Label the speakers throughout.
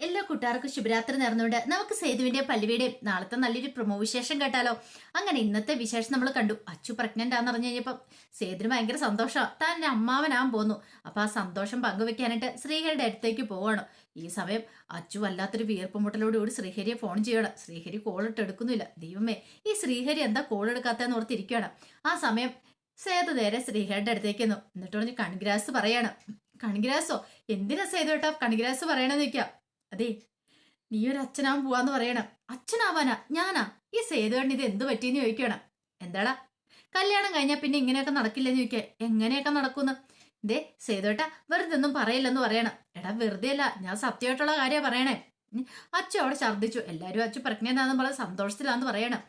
Speaker 1: എല്ലാ കൂട്ടുകാർക്കും ശുഭരാത്രി നേർന്നുകൊണ്ട് നമുക്ക് സേതുവിന്റെ പല്ലുവിയുടെയും നാളത്തെ നല്ലൊരു പ്രമോ വിശേഷം കേട്ടാലോ? അങ്ങനെ ഇന്നത്തെ വിശേഷം നമ്മൾ കണ്ടു. അച്ചു പ്രഗ്നന്റ് ആന്ന് പറഞ്ഞു കഴിഞ്ഞപ്പം സേതുവിന് ഭയങ്കര സന്തോഷമാണ് താൻ അമ്മാവനാകാൻ പോന്നു. അപ്പൊ ആ സന്തോഷം പങ്കുവെക്കാനായിട്ട് ശ്രീഹരിയുടെ അടുത്തേക്ക് പോവാണ്. ഈ സമയം അച്ചു വല്ലാത്തൊരു വീർപ്പുമുട്ടലോടുകൂടി ശ്രീഹരിയെ ഫോൺ ചെയ്യണം. ശ്രീഹരി കോളിട്ട് എടുക്കുന്നില്ല. ദൈവമേ ഈ ശ്രീഹരി എന്താ കോൾ എടുക്കാത്തതെന്ന് ഓർത്തിരിക്കുകയാണ് ആ സമയം സേതു നേരെ ശ്രീഹരിയുടെ അടുത്തേക്ക് എന്നു എന്നിട്ട് പറഞ്ഞ് കൺഗ്രാസ് പറയാണ്. കൺഗ്രാസോ? എന്തിനാ സേതു കേട്ടോ കൺഗ്രാസ് പറയണെന്ന് വെക്കാം അതെ നീ ഒരു അച്ഛനാവാൻ പോവാന്ന് പറയണം. അച്ഛനാവാനാ ഞാനാ. ഈ സേതുവേണ്ടി ഇത് എന്ത് പറ്റിയെന്ന് ചോദിക്കണം. എന്താടാ? കല്യാണം കഴിഞ്ഞാൽ പിന്നെ ഇങ്ങനെയൊക്കെ നടക്കില്ലെന്ന് ചോദിക്കുക എങ്ങനെയൊക്കെ നടക്കുന്നു? ദേ സേതുവേട്ട വെറുതെ ഒന്നും പറയില്ലെന്ന് പറയണം. എടാ വെറുതെ അല്ല ഞാൻ സത്യമായിട്ടുള്ള കാര്യം പറയണേ. അച്ഛൻ അവിടെ ഛർദ്ദിച്ചു. എല്ലാവരും അച്ഛൻ പ്രജ്ഞാന്ന് പറഞ്ഞ സന്തോഷത്തിലാന്ന് പറയണം.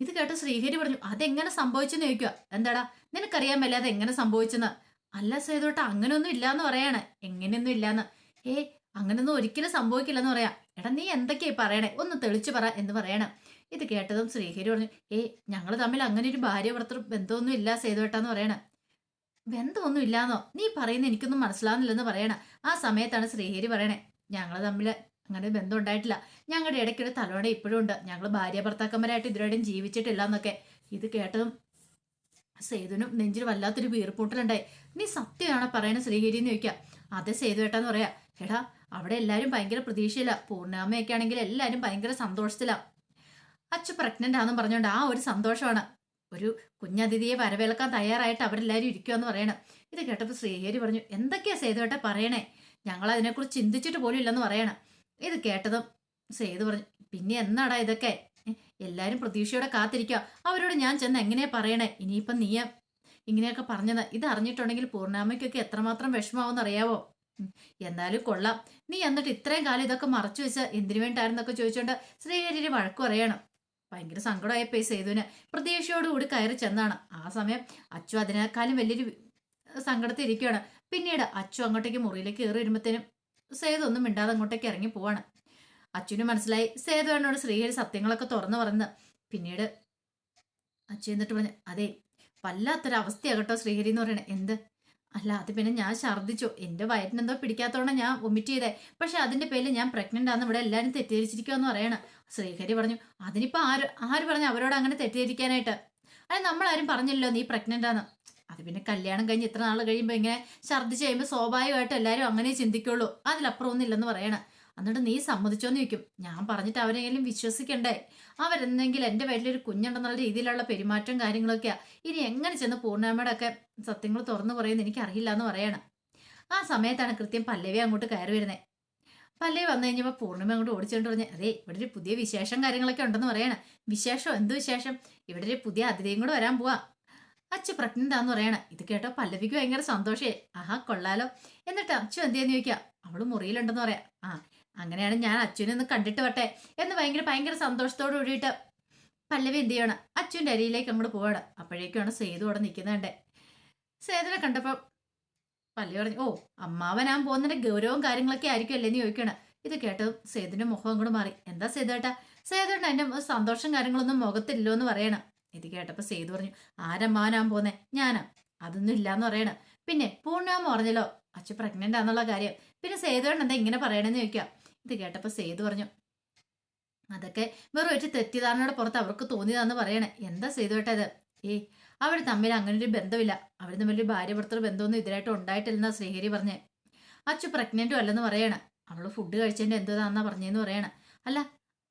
Speaker 1: ഇത് കേട്ട് ശ്രീഹരി പറഞ്ഞു അതെങ്ങനെ സംഭവിച്ചെന്ന് ചോദിക്കുക എന്താടാ? നിനക്കറിയാൻ മേലെ അത് എങ്ങനെ സംഭവിച്ചെന്ന്. അല്ല സേതുവേട്ട അങ്ങനെയൊന്നും ഇല്ലാന്ന് പറയാണ്. എങ്ങനെയൊന്നും ഇല്ലാന്ന്. ഏ അങ്ങനൊന്നും ഒരിക്കലും സംഭവിക്കില്ലെന്ന് പറയാം. എടാ നീ എന്തൊക്കെയായി പറയണേ? ഒന്ന് തെളിച്ചു പറ എന്ന് പറയണം. ഇത് കേട്ടതും ശ്രീഹരി പറഞ്ഞു ഏ ഞങ്ങൾ തമ്മിൽ അങ്ങനെ ഒരു ഭാര്യ ഭർത്തൃ ബന്ധമൊന്നും ഇല്ല സേതുവേട്ടാന്ന് പറയണ. ബന്ധമൊന്നും ഇല്ലാന്നോ? നീ പറയുന്ന എനിക്കൊന്നും മനസ്സിലാവുന്നില്ലെന്ന് പറയണ. ആ സമയത്താണ് ശ്രീഹരി പറയണേ ഞങ്ങൾ തമ്മിൽ അങ്ങനെ ബന്ധം ഉണ്ടായിട്ടില്ല. ഞങ്ങളുടെ ഇടയ്ക്കൊരു തലോടെ ഇപ്പോഴും ഉണ്ട്. ഞങ്ങൾ ഭാര്യ ഭർത്താക്കന്മാരായിട്ട് ഇതുവരെയും ജീവിച്ചിട്ടില്ല എന്നൊക്കെ. ഇത് കേട്ടതും സേതുവിനും നെഞ്ചിൽ വല്ലാത്തൊരു വീർപ്പൂട്ടലുണ്ടായി. നീ സത്യമാണോ പറയണ ശ്രീഹരി എന്ന് ചോദിക്കാം. അതെ സേതുവേട്ടാന്ന് പറയാ. എടാ അവിടെ എല്ലാവരും ഭയങ്കര പ്രതീക്ഷയില്ല പൂർണാമയൊക്കെ ആണെങ്കിൽ എല്ലാവരും ഭയങ്കര സന്തോഷത്തിലാ. അച്ഛൻ പ്രഗ്നന്റ് ആണെന്ന് പറഞ്ഞുകൊണ്ട് ആ ഒരു സന്തോഷമാണ്. ഒരു കുഞ്ഞതിഥിയെ വരവേൽക്കാൻ തയ്യാറായിട്ട് അവരെല്ലാവരും ഇരിക്കുമെന്ന് പറയണം. ഇത് കേട്ടപ്പോൾ ശ്രീഹരി പറഞ്ഞു എന്തൊക്കെയാ സേതുവേട്ട പറയണേ? ഞങ്ങൾ അതിനെക്കുറിച്ച് ചിന്തിച്ചിട്ട് പോലും ഇല്ലെന്ന് പറയണം. ഇത് കേട്ടതും സേതു പറഞ്ഞു പിന്നെ എന്നാടാ ഇതൊക്കെ? എല്ലാവരും പ്രതീക്ഷയോടെ കാത്തിരിക്കുക അവരോട് ഞാൻ ചെന്ന് എങ്ങനെ പറയണേ? ഇനിയിപ്പം നീ ഇങ്ങനെയൊക്കെ പറഞ്ഞത്. ഇത് അറിഞ്ഞിട്ടുണ്ടെങ്കിൽ പൂർണാമയ്ക്കൊക്കെ എത്രമാത്രം വിഷമാവെന്ന് അറിയാവോ? എന്നാലും കൊള്ളാം. നീ എന്നിട്ട് ഇത്രയും കാലം ഇതൊക്കെ മറച്ചു വെച്ച എന്തിനു വേണ്ടായിരുന്നൊക്കെ ചോദിച്ചോണ്ട് ശ്രീഹരിയുടെ വഴക്കു പറയണം. ഭയങ്കര സങ്കടമായപ്പോ സേതുവിന് പ്രതീക്ഷയോടുകൂടി കയറി ചെന്നാണ്. ആ സമയം അച്ചു അതിനേക്കാളും വലിയൊരു സങ്കടത്തിൽ ഇരിക്കുകയാണ് പിന്നീട് അച്ചു അങ്ങോട്ടേക്ക് മുറിയിലേക്ക് കയറി വരുമ്പോഴത്തേനും സേതു ഒന്നും മിണ്ടാതെ അങ്ങോട്ടേക്ക് ഇറങ്ങി പോവാണ്. അച്ചുവിന് മനസ്സിലായി. സേതു എന്നോട് ശ്രീഹരി സത്യങ്ങളൊക്കെ തുറന്നു പറഞ്ഞ് പിന്നീട് അച്ഛൻ എന്നിട്ട് പറഞ്ഞു അതെ വല്ലാത്തൊരവസ്ഥയാണ് കേട്ടോ ശ്രീഹരി എന്ന് പറയണേ എന്ത്? അല്ല അത് പിന്നെ ഞാൻ ഛർദ്ദിച്ചു. എന്റെ വയറ്റിനെന്തോ പിടിക്കാത്തോണ്ട് ഞാൻ വൊമിറ്റ് ചെയ്തേ. പക്ഷെ അതിന്റെ പേരിൽ ഞാൻ പ്രഗ്നന്റ് ആണെന്ന് ഇവിടെ എല്ലാവരും തെറ്റിദ്ധരിച്ചിരിക്കുമെന്ന് പറയണ. ശ്രീഹരി പറഞ്ഞു അതിനിപ്പോ ആര് ആര് പറഞ്ഞു അവരോട് അങ്ങനെ തെറ്റിദ്ധരിക്കാനായിട്ട്? അത് നമ്മളാരും പറഞ്ഞില്ലല്ലോ നീ പ്രഗ്നന്റ് ആണ് അത് പിന്നെ കല്യാണം കഴിഞ്ഞ് ഇത്ര നാൾ കഴിയുമ്പോൾ ഇങ്ങനെ ഛർദ്ദിച്ച് കഴിയുമ്പോൾ സ്വാഭാവികമായിട്ട് എല്ലാവരും അങ്ങനെ ചിന്തിക്കുള്ളൂ. അതിലപ്പുറം ഒന്നും ഇല്ലെന്ന് പറയണ. എന്നിട്ട് നീ സമ്മതിച്ചോന്ന് ചോദിക്കും. ഞാൻ പറഞ്ഞിട്ട് അവരെങ്കിലും വിശ്വസിക്കണ്ടേ? അവരെന്തെങ്കിലും എന്റെ വീട്ടിലൊരു കുഞ്ഞുണ്ടെന്നുള്ള രീതിയിലുള്ള പെരുമാറ്റം കാര്യങ്ങളൊക്കെയാ. ഇനി എങ്ങനെ ചെന്ന് പൂർണമ്മയുടെ ഒക്കെ സത്യങ്ങൾ തുറന്നു പറയുന്നത് എനിക്ക് അറിയില്ല എന്ന് പറയണം. ആ സമയത്താണ് കൃത്യം പല്ലവി അങ്ങോട്ട് കയറി വരുന്നത് പല്ലവി വന്നു കഴിഞ്ഞപ്പോൾ പൂർണിമ അങ്ങോട്ട് ഓടിച്ചുകൊണ്ട് പറഞ്ഞു അതെ ഇവിടെ ഒരു പുതിയ വിശേഷം കാര്യങ്ങളൊക്കെ ഉണ്ടെന്ന് പറയണം. വിശേഷം? എന്ത് വിശേഷം? ഇവിടെ ഒരു പുതിയ അതിഥിയും കൂടെ വരാൻ പോവാ. അച്ഛ പ്രഗ്നന്റ് ആന്ന് പറയണം. ഇത് കേട്ടോ പല്ലവിക്ക് ഭയങ്കര സന്തോഷേ. ആഹാ കൊള്ളാലോ. എന്നിട്ട് അച്ചു ചെയ്യാന്ന് ചോദിക്കാം? അവൾ മുറിയിലുണ്ടെന്ന് പറയാം. ആ അങ്ങനെയാണ് ഞാൻ അച്ഛനെ ഒന്ന് കണ്ടിട്ട് വട്ടെ എന്ന് ഭയങ്കര ഭയങ്കര സന്തോഷത്തോട് കൂടിയിട്ട് പല്ലവി എന്ത് ചെയ്യണം? അച്ഛന്റെ അരിയിലേക്ക് അങ്ങോട്ട് പോവാണ്. അപ്പോഴേക്കാണ് സേതു അവിടെ നിൽക്കുന്നുണ്ട് സേതുവിനെ കണ്ടപ്പോൾ പല്ലവി പറഞ്ഞു ഓ അമ്മാവനാൻ പോകുന്നതിന്റെ ഗൗരവവും കാര്യങ്ങളൊക്കെ ആയിരിക്കും അല്ലേ എന്ന് ചോദിക്കണം ഇത് കേട്ടതും സേതുവിന്റെ മുഖം അങ്ങോട്ട് മാറി. എന്താ സേതുവേട്ടാ സേതുവേട്ടൻ എന്റെ സന്തോഷം കാര്യങ്ങളൊന്നും മുഖത്തില്ലോ എന്ന് പറയണം. ഇത് കേട്ടപ്പോൾ സേതു പറഞ്ഞു ആരമ്മാവനാൻ പോകുന്നേ? ഞാനാ. അതൊന്നും ഇല്ലാന്ന് പറയണം. പിന്നെ പൂർണാമ പറഞ്ഞല്ലോ അച്ഛൻ പ്രഗ്നന്റ് ആണെന്നുള്ള കാര്യം. പിന്നെ സേതുവേട്ടൻ എന്താ ഇങ്ങനെ പറയണമെന്ന് ചോദിക്കാം ഇത് കേട്ടപ്പോൾ സേതു പറഞ്ഞു അതൊക്കെ വെറും ഒരു തെറ്റിദ്ധാരണയുടെ പുറത്ത് അവർക്ക് തോന്നിയതാന്ന് പറയണേ. എന്താ സേതുവേട്ടാ കേട്ടത്? ഏ അവർ തമ്മിൽ അങ്ങനെ ഒരു ബന്ധമില്ല. അവർ തമ്മിൽ ഒരു ഭാര്യ ഭർത്തൃ ബന്ധമൊന്നും ഇതിനായിട്ട് ഉണ്ടായിട്ടില്ലെന്നാ ശ്രീഹരി പറഞ്ഞേ. അച്ചു പ്രഗ്നന്റും അല്ലെന്ന് പറയണ. അവൾ ഫുഡ് കഴിച്ചതിന്റെ എന്തുതാന്നാ പറഞ്ഞെന്ന് പറയണ. അല്ല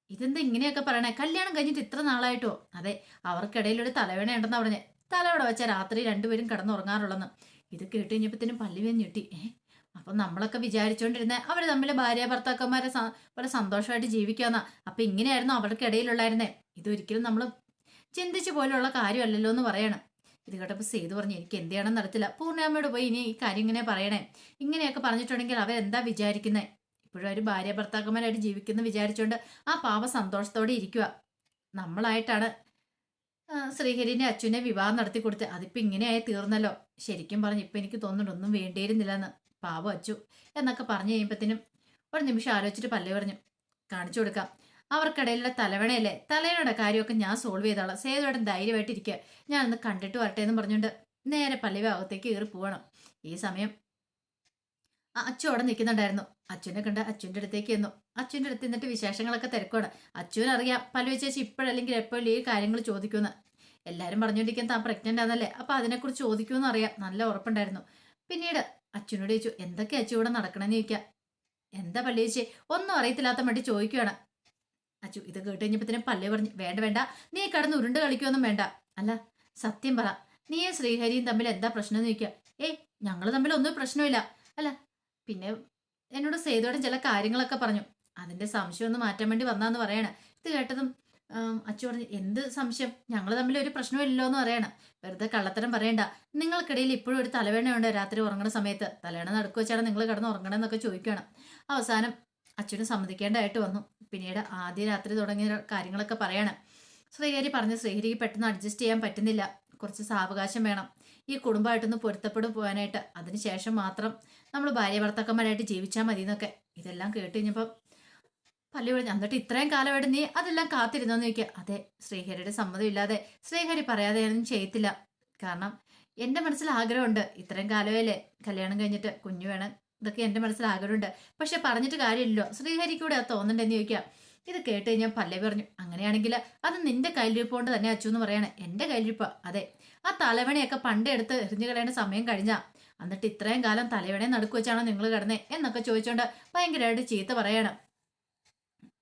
Speaker 1: ഇതെന്താ ഇങ്ങനെയൊക്കെ പറയണേ? കല്യാണം കഴിഞ്ഞിട്ട് ഇത്ര നാളായിട്ടോ? അതെ അവർക്കിടയിൽ ഒരു തലവേണ ഉണ്ടെന്നാ പറഞ്ഞേ തലവിടെ വെച്ച രാത്രി രണ്ടുപേരും കിടന്നുറങ്ങാറുള്ളെന്ന്. ഇത് കേട്ട് കഴിഞ്ഞപ്പോഴത്തേനും പല്ലുവേൻ ഞെട്ടി. ഏ അപ്പൊ നമ്മളൊക്കെ വിചാരിച്ചുകൊണ്ടിരുന്ന അവർ തമ്മിൽ ഭാര്യ ഭർത്താക്കന്മാരെ പോലെ സന്തോഷമായിട്ട് ജീവിക്കാന്ന. അപ്പൊ ഇങ്ങനെയായിരുന്നു അവർക്കിടയിലുള്ളായിരുന്നേ ഇതൊരിക്കലും നമ്മൾ ചിന്തിച്ചു പോലുള്ള കാര്യമല്ലല്ലോ എന്ന് പറയണം. ഇത് കേട്ടപ്പോൾ സേതു പറഞ്ഞു എനിക്ക് എന്ത് ചെയ്യണം നടത്തില്ല പൂർണാമ്മയോട് പോയി ഇനി ഈ കാര്യം ഇങ്ങനെ പറയണേ. ഇങ്ങനെയൊക്കെ പറഞ്ഞിട്ടുണ്ടെങ്കിൽ അവരെന്താ വിചാരിക്കുന്നത് ഇപ്പോഴും അവർ ഭാര്യ ഭർത്താക്കന്മാരായിട്ട് ജീവിക്കുന്നു വിചാരിച്ചുകൊണ്ട് ആ പാവ സന്തോഷത്തോടെ ഇരിക്കുക നമ്മളായിട്ടാണ് ശ്രീഹരിന്റെ അച്ഛനെ വിവാഹം നടത്തി കൊടുത്ത് അതിപ്പോ ഇങ്ങനെയായി തീർന്നല്ലോ. ശരിക്കും പറഞ്ഞു ഇപ്പൊ എനിക്ക് തോന്നുന്നുണ്ട് ഒന്നും വേണ്ടിയിരുന്നില്ലെന്ന്. പാവം അച്ചു എന്നൊക്കെ പറഞ്ഞു കഴിയുമ്പത്തിനും ഒരു നിമിഷം ആലോചിച്ചിട്ട് പല്ലു പറഞ്ഞു കാണിച്ചു കൊടുക്കാം. അവർക്കിടയിലുള്ള തലവണയല്ലേ? തലവണയുടെ കാര്യമൊക്കെ ഞാൻ സോൾവ് ചെയ്തോളാം. സേതുവേട്ടൻ ധൈര്യമായിട്ടിരിക്കുക ഞാനൊന്ന് കണ്ടിട്ട് വരട്ടെ എന്ന് പറഞ്ഞുകൊണ്ട് നേരെ പല്ലവി അകത്തേക്ക് കയറി പോകണം ഈ സമയം അച്ചു അവിടെ നിൽക്കുന്നുണ്ടായിരുന്നു. അച്ഛനെ കണ്ട് അച്ഛന്റെ അടുത്തേക്ക് ചെന്നു. അച്ഛന്റെ അടുത്ത് നിന്നിട്ട് വിശേഷങ്ങളൊക്കെ തിരക്കുവാണ്. അച്ഛനറിയാം പല ചേച്ചി ഇപ്പോഴല്ലെങ്കിൽ എപ്പോഴും ഈ കാര്യങ്ങൾ ചോദിക്കുമെന്ന്. എല്ലാവരും പറഞ്ഞുകൊണ്ടിരിക്കാൻ താൻ പ്രഗ്നന്റ് ആണെന്നല്ലേ. അപ്പം അതിനെക്കുറിച്ച് ചോദിക്കുമെന്ന് അറിയാം. നല്ല ഉറപ്പുണ്ടായിരുന്നു. പിന്നീട് അച്ഛനോട് ചോദിച്ചു എന്തൊക്കെ അച്ഛൻ ഇവിടെ നടക്കണമെന്ന് ചോദിക്കാം? എന്താ പള്ളി ചേച്ചി? ഒന്നും അറിയത്തില്ലാത്ത വേണ്ടി ചോദിക്കുകയാണ് അച്ചു ഇത് കേട്ട് കഴിഞ്ഞപ്പോഴത്തേനും പള്ളി പറഞ്ഞു വേണ്ട വേണ്ട നീ കടന്ന് ഉരുണ്ട് കളിക്കുമൊന്നും വേണ്ട. അല്ല സത്യം പറ നീയും ശ്രീഹരിയും തമ്മിൽ എന്താ പ്രശ്നം എന്ന് ചോദിക്കുക ഏയ് ഞങ്ങൾ തമ്മിൽ ഒന്നും പ്രശ്നമില്ല. അല്ല പിന്നെ എന്നോട് സേതുവേടൻ ചില കാര്യങ്ങളൊക്കെ പറഞ്ഞു. അതിന്റെ സംശയം ഒന്ന് മാറ്റാൻ വേണ്ടി വന്നാന്ന് പറയണ. ഇത് കേട്ടതും അച്ചു പറഞ്ഞു എന്ത് സംശയം? ഞങ്ങൾ തമ്മിൽ ഒരു പ്രശ്നമില്ലല്ലോ എന്ന് പറയണം. വെറുതെ കള്ളത്തരം പറയണ്ട. നിങ്ങൾക്കിടയിൽ ഇപ്പോഴും ഒരു തലവേദനയുണ്ട് രാത്രി ഉറങ്ങുന്ന സമയത്ത്. തലവേണ നടക്കു വെച്ചാണ് നിങ്ങൾ കിടന്ന് ഉറങ്ങണമെന്നൊക്കെ ചോദിക്കണം. അവസാനം അച്ഛനും സമ്മതിക്കേണ്ടതായിട്ട് വന്നു. പിന്നീട് ആദ്യ രാത്രി തുടങ്ങിയ കാര്യങ്ങളൊക്കെ പറയണം. ശ്രീഹരി പറഞ്ഞു ശ്രീഹരിക്ക് പെട്ടെന്ന് അഡ്ജസ്റ്റ് ചെയ്യാൻ പറ്റുന്നില്ല. കുറച്ച് സാവകാശം വേണം. ഈ കുടുംബമായിട്ടൊന്ന് പൊരുത്തപ്പെടും പോകാനായിട്ട് അതിനുശേഷം മാത്രം നമ്മൾ ഭാര്യ ഭർത്താക്കന്മാരായിട്ട് ജീവിച്ചാൽ മതി എന്നൊക്കെ ഇതെല്ലാം കേട്ട് കഴിഞ്ഞപ്പോൾ പള്ളി പറഞ്ഞു എന്നിട്ട് ഇത്രയും കാലമായിട്ട് നീ അതെല്ലാം കാത്തിരുന്നോന്ന് ചോദിക്കുക. അതെ ശ്രീഹരിയുടെ സമ്മതമില്ലാതെ ശ്രീഹരി പറയാതെ ഒന്നും ചെയ്യത്തില്ല. കാരണം എന്റെ മനസ്സിൽ ആഗ്രഹമുണ്ട്. ഇത്രയും കാലമല്ലേ കല്യാണം കഴിഞ്ഞിട്ട് കുഞ്ഞു വേണം ഇതൊക്കെ എന്റെ മനസ്സിൽ ആഗ്രഹമുണ്ട്. പക്ഷെ പറഞ്ഞിട്ട് കാര്യമില്ലല്ലോ. ശ്രീഹരിക്കൂടെ അത് തോന്നണ്ടെന്ന് ചോദിക്കുക. ഇത് കേട്ട് കഴിഞ്ഞാൽ പല്ലവി പറഞ്ഞു അങ്ങനെയാണെങ്കിൽ അത് നിന്റെ കയ്യിലിരിപ്പ് കൊണ്ട് തന്നെ അച്ചു എന്ന് പറയണേ. എന്റെ കയ്യിലിരിപ്പ്. അതെ ആ തലവണയൊക്കെ പണ്ടേ എടുത്ത് എറിഞ്ഞു കളയേണ്ട സമയം കഴിഞ്ഞാ. എന്നിട്ട് ഇത്രയും കാലം തലവണയെ നടുക്ക് വെച്ചാണോ നിങ്ങൾ കിടന്നേ എന്നൊക്കെ ചോദിച്ചോണ്ട് ഭയങ്കരമായിട്ട് ചീത്ത പറയണം.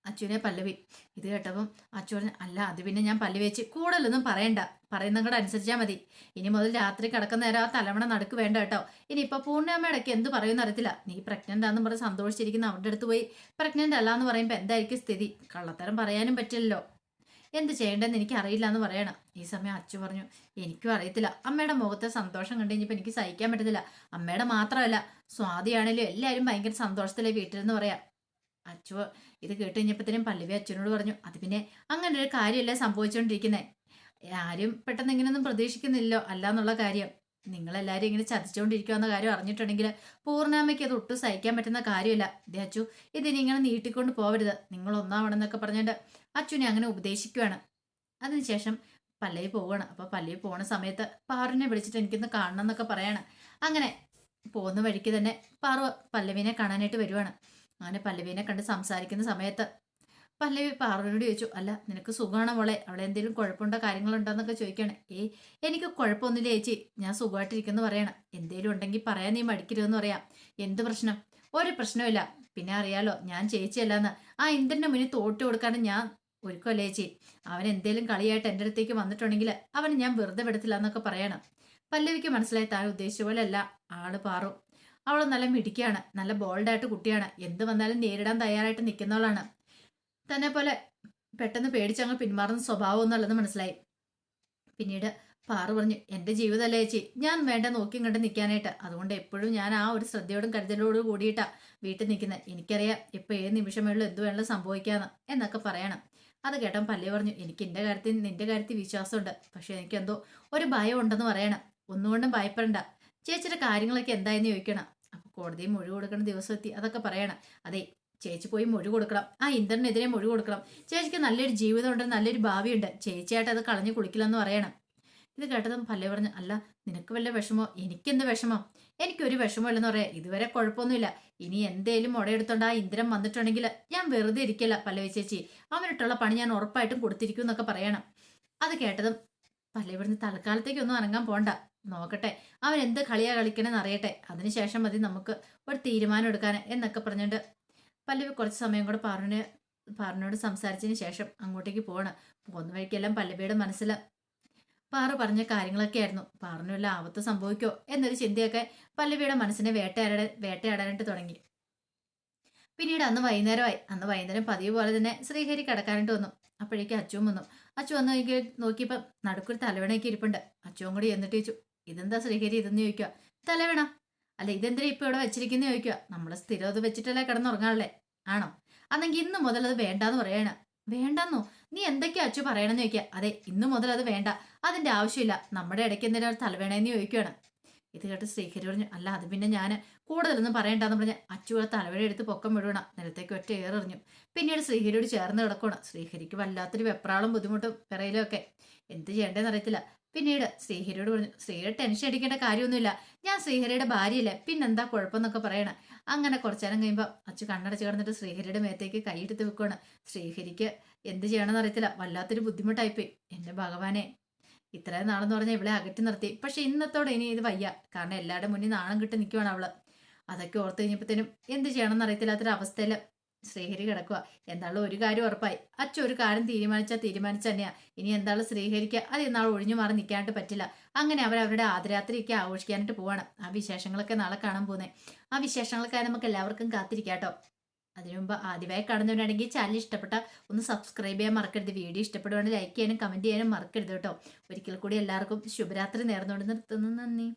Speaker 1: അച്ചുവിനെ പല്ലവി. ഇത് കേട്ടപ്പം അച്ചു പറഞ്ഞു അല്ല അത് പിന്നെ ഞാൻ പല്ലി വെച്ച് കൂടുതലൊന്നും പറയണ്ട. പറയുന്ന കൂടെ അനുസരിച്ചാൽ മതി. ഇനി മുതൽ രാത്രി കിടക്കുന്ന നേരം ആ തലവണ നടക്ക് വേണ്ട കേട്ടോ. ഇനി ഇപ്പൊ പൂർണമ്മയുടെയൊക്കെ എന്ത് പറയുമെന്ന് അറിയത്തില്ല. നീ പ്രഗ്നന്റ് ആണെന്ന് പറഞ്ഞ് സന്തോഷിച്ചിരിക്കുന്ന അവരുടെ അടുത്ത് പോയി പ്രഗ്നന്റ് അല്ല എന്ന് പറയുമ്പോൾ എന്തായിരിക്കും സ്ഥിതി? കള്ളത്തരം പറയാനും പറ്റില്ലല്ലോ. എന്ത് ചെയ്യേണ്ടതെന്ന് എനിക്ക് അറിയില്ല എന്ന് പറയണം. ഈ സമയം അച്ചു പറഞ്ഞു എനിക്കും അറിയത്തില്ല. അമ്മയുടെ മുഖത്തെ സന്തോഷം കണ്ടു കഴിഞ്ഞപ്പോൾ എനിക്ക് സഹിക്കാൻ പറ്റത്തില്ല. അമ്മയുടെ മാത്രമല്ല സ്വാതിയാണെങ്കിലും എല്ലാവരും ഭയങ്കര സന്തോഷത്തിലെ വീട്ടിലെന്ന് പറയാം. അച്ചു ഇത് കേട്ട് കഴിഞ്ഞപ്പോഴത്തേനും പല്ലവി അച്ഛനോട് പറഞ്ഞു അത് പിന്നെ അങ്ങനെ ഒരു കാര്യമല്ല സംഭവിച്ചുകൊണ്ടിരിക്കുന്നത് ആരും പെട്ടെന്ന് ഇങ്ങനെയൊന്നും പ്രതീക്ഷിക്കുന്നില്ലോ അല്ല എന്നുള്ള കാര്യം. നിങ്ങളെല്ലാവരും ഇങ്ങനെ ചതിച്ചുകൊണ്ടിരിക്കുമെന്ന കാര്യം അറിഞ്ഞിട്ടുണ്ടെങ്കിൽ പൂർണാമയ്ക്ക് അത് ഒട്ടും സഹിക്കാൻ പറ്റുന്ന കാര്യമല്ല. ദേ അച്ചു ഇതിനെ ഇങ്ങനെ നീട്ടിക്കൊണ്ട് പോവരുത്. നിങ്ങൾ ഒന്നാവണമെന്നൊക്കെ പറഞ്ഞുകൊണ്ട് അച്ഛനെ അങ്ങനെ ഉപദേശിക്കുകയാണ് അതിനുശേഷം പല്ലവി പോവുകയാണ് അപ്പോൾ പല്ലവി പോണ സമയത്ത് പാറുവിനെ വിളിച്ചിട്ട് എനിക്കൊന്ന് കാണണം എന്നൊക്കെ പറയാണ്. അങ്ങനെ പോകുന്ന വഴിക്ക് തന്നെ പാറു പല്ലവിനെ കാണാനായിട്ട് വരുവാണ്. അങ്ങനെ പല്ലവിനെ കണ്ട് സംസാരിക്കുന്ന സമയത്ത് പല്ലവി പാർവതിയോട് ചോദിച്ചു അല്ല നിനക്ക് സുഖമാണ് മോളെ? അവിടെ എന്തെങ്കിലും കുഴപ്പമുണ്ടോ? കാര്യങ്ങളുണ്ടോ എന്നൊക്കെ ചോദിക്കുകയാണ്. ഏ എനിക്ക് കുഴപ്പമൊന്നുമില്ല ചേച്ചി. ഞാൻ സുഖമായിട്ടിരിക്കുന്നു പറയണം. എന്തേലും ഉണ്ടെങ്കിൽ പറയാൻ നീ മടിക്കരുതെന്ന് പറയാം. എന്ത് പ്രശ്നം? ഒരു പ്രശ്നമില്ല പിന്നെ അറിയാലോ ഞാൻ ചേച്ചിയല്ലാന്ന്. ആ ഇന്ദ്രന്റെ മുന്നിൽ തോട്ട് കൊടുക്കാണ്ട് ഞാൻ ഒരുക്കമല്ലേ ചേച്ചി. അവൻ എന്തേലും കളിയായിട്ട് എന്റെ അടുത്തേക്ക് വന്നിട്ടുണ്ടെങ്കിൽ അവന് ഞാൻ വെറുതെ വിടത്തില്ല എന്നൊക്കെ പറയണം. പല്ലവിക്ക് മനസ്സിലായി താൻ ഉദ്ദേശിച്ച പോലെ അല്ല ആൾ പാറു. അവൾ നല്ല മിടിക്കാണ് നല്ല ബോൾഡായിട്ട് കുട്ടിയാണ്. എന്ത് വന്നാലും നേരിടാൻ തയ്യാറായിട്ട് നിൽക്കുന്നവളാണ് തന്നെ പോലെ പെട്ടെന്ന് പേടിച്ചങ്ങ് പിന്മാറുന്ന സ്വഭാവം എന്നുള്ളത് മനസ്സിലായി. പിന്നീട് പാറു പറഞ്ഞു എന്റെ ജീവിതമല്ലേ ചേച്ചി ഞാൻ വേണ്ട നോക്കിയും കണ്ട് നിൽക്കാനായിട്ട് അതുകൊണ്ട് എപ്പോഴും ഞാൻ ആ ഒരു ശ്രദ്ധയോടും കരുതലോടും കൂടിയിട്ടാ വീട്ടിൽ നിൽക്കുന്നത് എനിക്കറിയാം ഇപ്പൊ ഏത് നിമിഷം വേണമല്ലോ എന്ത് വേണമല്ലോ സംഭവിക്കാന്ന് എന്നൊക്കെ പറയണം. അത് കേട്ടൻ പല്ലി പറഞ്ഞു എനിക്ക് എന്റെ കാര്യത്തിൽ നിന്റെ കാര്യത്തിൽ വിശ്വാസമുണ്ട്. പക്ഷെ എനിക്കെന്തോ ഒരു ഭയം ഉണ്ടെന്ന് പറയണം. ഒന്നുകൊണ്ടും ഭയപ്പെടണ്ട. ചേച്ചിയുടെ കാര്യങ്ങളൊക്കെ എന്തായെന്ന് ചോദിക്കണം. കോടതിയിൽ മൊഴി കൊടുക്കുന്ന ദിവസം എത്തി അതൊക്കെ പറയണം. അതെ ചേച്ചി പോയി മൊഴി കൊടുക്കണം. ആ ഇന്ദ്രനെതിരെ മൊഴി കൊടുക്കണം. ചേച്ചിക്ക് നല്ലൊരു ജീവിതമുണ്ട് നല്ലൊരു ഭാവിയുണ്ട്. ചേച്ചിയായിട്ട് അത് കളഞ്ഞു കുളിക്കില്ലെന്ന് പറയണം. ഇത് കേട്ടതും പല്ലേ പറഞ്ഞു അല്ല നിനക്ക് വല്ല വിഷമോ? എനിക്കെന്ത് വിഷമം? എനിക്കൊരു വിഷമമില്ലെന്ന് പറയാം. ഇതുവരെ കുഴപ്പമൊന്നുമില്ല. ഇനി എന്തേലും മുടയെടുത്തോണ്ട് ആ ഇന്ദ്രൻ വന്നിട്ടുണ്ടെങ്കിൽ ഞാൻ വെറുതെ ഇരിക്കില്ല പല്ലവി ചേച്ചി. അവനിട്ടുള്ള പണി ഞാൻ ഉറപ്പായിട്ടും കൊടുത്തിരിക്കും എന്നൊക്കെ പറയണം. അത് കേട്ടതും പല്ലവിടുന്ന് തൽക്കാലത്തേക്കൊന്നും അനങ്ങാൻ പോണ്ട. നോക്കട്ടെ. അവൻ എന്ത് കളിയാ കളിക്കണമെന്ന് അറിയട്ടെ. അതിനുശേഷം മതി നമുക്ക് ഒരു തീരുമാനം എടുക്കാൻ എന്നൊക്കെ പറഞ്ഞിട്ട് പല്ലവി കുറച്ച് സമയം കൂടെ പാറിന് പാറിനോട് സംസാരിച്ചതിന് ശേഷം അങ്ങോട്ടേക്ക് പോവാണ്. പോകുന്ന വഴിക്കെല്ലാം പല്ലവിയുടെ മനസ്സിൽ പാറു പറഞ്ഞ കാര്യങ്ങളൊക്കെ ആയിരുന്നു. പാറിന് വല്ല ആപത്ത് സംഭവിക്കോ എന്നൊരു ചിന്തയൊക്കെ പല്ലവിയുടെ മനസ്സിനെ വേട്ടയാടാൻ വേട്ടയാടാനായിട്ട് തുടങ്ങി. പിന്നീട് അന്ന് വൈകുന്നേരമായി. അന്ന് വൈകുന്നേരം പതിവ് പോലെ തന്നെ ശ്രീഹരി കിടക്കാനായിട്ട് വന്നു. അപ്പോഴേക്ക് അച്ചുവും വന്നു. അച്ചു വന്നു നോക്കി നോക്കിയപ്പോൾ നടുക്കൊരു തലവണയൊക്കെ ഇരിപ്പുണ്ട്. അച്ചുവും കൂടി എന്നിട്ട് ചോദിച്ചു ഇതെന്താ ശ്രീഹരി ഇതെന്ന് ചോദിക്കുക? തലവണ അല്ല ഇതെന്തിനാ ഇപ്പൊ ഇവിടെ വെച്ചിരിക്കുന്ന ചോദിക്കുക? നമ്മൾ സ്ഥിരം അത് വെച്ചിട്ടല്ലേ കിടന്നുറങ്ങാനല്ലേ ആണോ? അന്നെങ്കിൽ ഇന്ന് മുതൽ അത് വേണ്ടാന്ന് പറയാണ്. വേണ്ടെന്നോ? നീ എന്തൊക്കെയാ അച്ചു പറയണമെന്ന് ചോദിക്കുക? അതെ ഇന്ന് മുതൽ അത് വേണ്ട. അതിന്റെ ആവശ്യമില്ല. നമ്മുടെ ഇടയ്ക്ക് എന്തിനാ ഒരു തലവേണയെന്ന് ചോദിക്കുകയാണ്. ഇത് കേട്ട് ശ്രീഹരി പറഞ്ഞു അല്ല അത് പിന്നെ ഞാൻ കൂടുതലൊന്നും പറയണ്ടെന്ന് പറഞ്ഞ് അച്ചു ആ തലവേണ എടുത്ത് പൊക്കം വിടുകയാണ് നിലത്തേക്ക് ഒറ്റ ഏറെറിഞ്ഞു. പിന്നീട് ശ്രീഹരിയോട് ചേർന്ന് കിടക്കണം ശ്രീഹരിക്ക് വല്ലാത്തൊരു വെപ്രാളും ബുദ്ധിമുട്ടും പിറയിലും ഒക്കെ. എന്ത് ചെയ്യേണ്ടതെന്ന് അറിയത്തില്ല. പിന്നീട് ശ്രീഹരിയോട് പറഞ്ഞു ശ്രീഹരി ടെൻഷൻ അടിക്കേണ്ട കാര്യമൊന്നുമില്ല. ഞാൻ ശ്രീഹരിയുടെ ഭാര്യയല്ലേ. പിന്നെന്താ കുഴപ്പമെന്നൊക്കെ പറയണ. അങ്ങനെ കുറച്ചു നേരം കഴിയുമ്പോൾ അച്ചു കണ്ണടച്ച് കിടന്നിട്ട് ശ്രീഹരിയുടെ മേത്തേക്ക് കൈയെടുത്ത് വെക്കുവാണ്. ശ്രീഹരിക്ക് എന്ത് ചെയ്യണമെന്ന് അറിയത്തില്ല. വല്ലാത്തൊരു ബുദ്ധിമുട്ടായിപ്പോയി. എന്റെ ഭഗവാനെ ഇത്രയും നാളെന്ന് പറഞ്ഞാൽ ഇവളെ അകറ്റി നിർത്തി. പക്ഷെ ഇന്നത്തോടെ ഇനി ഇത് വയ്യ. കാരണം എല്ലാവരുടെ മുന്നിൽ നാണം കിട്ടി നിൽക്കുവാണ് അവൾ. അതൊക്കെ ഓർത്ത് കഴിഞ്ഞപ്പോഴത്തേനും എന്ത് ചെയ്യണമെന്ന് അറിയത്തില്ലാത്തൊരു ശ്രീഹരി കിടക്കുക എന്തായാലും ഒരു കാര്യം ഉറപ്പായി. അച്ഛൻ ഒരു കാര്യം തീരുമാനിച്ചാൽ തീരുമാനിച്ച തന്നെയാ. ഇനി എന്താളും ശ്രീഹരിക്കുക അത് ഇന്നാൾ ഒഴിഞ്ഞു മാറി നിൽക്കാനായിട്ട് പറ്റില്ല. അങ്ങനെ അവർ അവരുടെ ആദരാത്രിയൊക്കെ ആഘോഷിക്കാനായിട്ട് പോവാണ്. ആ വിശേഷങ്ങളൊക്കെ നാളെ കാണാൻ പോകുന്നത് ആ വിശേഷങ്ങളൊക്കെ നമുക്ക് എല്ലാവർക്കും കാത്തിരിക്കാട്ടോ. അതിനുമുമ്പ് അതിനു മുമ്പ് ആദ്യമായി കാണുന്നവരാണെങ്കിൽ ചാനൽ ഇഷ്ടപ്പെട്ട ഒന്ന് സബ്സ്ക്രൈബ് ചെയ്യാൻ മറക്കരുത്. വീഡിയോ ഇഷ്ടപ്പെടുവാണെങ്കിൽ ലൈക്ക് ചെയ്യാനും കമന്റ് ചെയ്യാനും മറക്കരുത് കേട്ടോ. ഒരിക്കൽ കൂടി എല്ലാവർക്കും ശുഭരാത്രി നേർന്നുകൊണ്ട് നിർത്തുന്നു. നന്ദി.